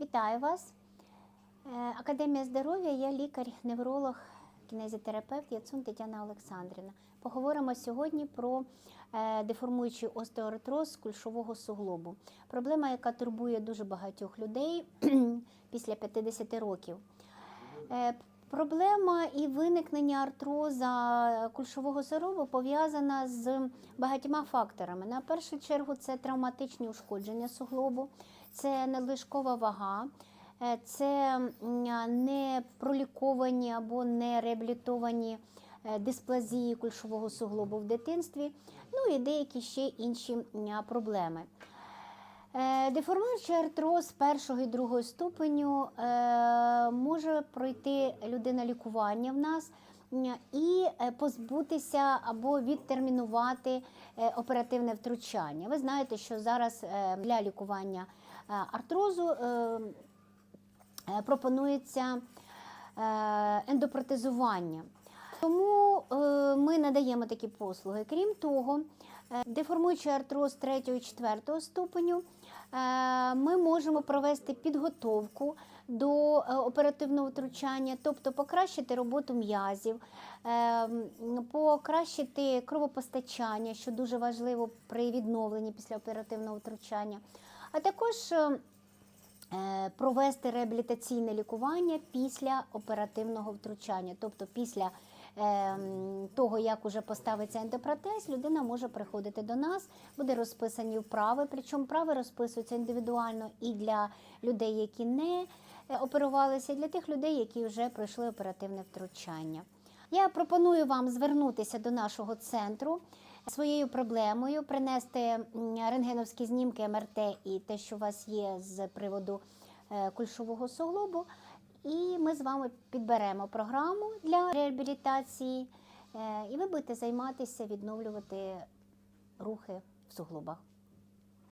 Вітаю вас. Е, Академія здоров'я, я лікар-невролог, кінезітерапевт Яцун Тетяна Олександрівна. Поговоримо сьогодні про е, деформуючий остеоартроз кульшового суглобу. Проблема, яка турбує дуже багатьох людей після 50 років. Проблема і виникнення артроза кульшового суглобу пов'язана з багатьма факторами. На першу чергу це травматичні ушкодження суглобу, це надлишкова вага, е, це не проліковані або не реабілітовані е, дисплазії кульшового суглобу в дитинстві, ну і деякі ще інші проблеми. Е, Деформуючий артроз першого і другого ступеню е, може пройти людина лікування в нас і е, позбутися або відтермінувати оперативне втручання. Ви знаєте, що зараз для лікування артрозу пропонується ендопротезування. Тому ми надаємо такі послуги. Крім того, деформуючий артроз 3 і 4 ступеню, ми можемо провести підготовку до е, оперативного втручання, тобто покращити роботу м'язів, е, покращити кровопостачання, що дуже важливо при відновленні після оперативного втручання, а також е, е, провести реабілітаційне лікування після оперативного втручання, тобто після е, того, як уже поставиться ендопротез, людина може приходити до нас, буде розписані вправи. Причому вправи розписуються індивідуально і для людей, які не е, оперувалися, і для тих людей, які вже пройшли оперативне втручання. Я пропоную вам звернутися до нашого центру своєю проблемою, принести рентгеновські знімки МРТ і те, що у вас є з приводу е, кульшового суглобу. І ми з вами підберемо програму для реабілітації, е, і ви будете займатися відновлювати рухи в суглобах.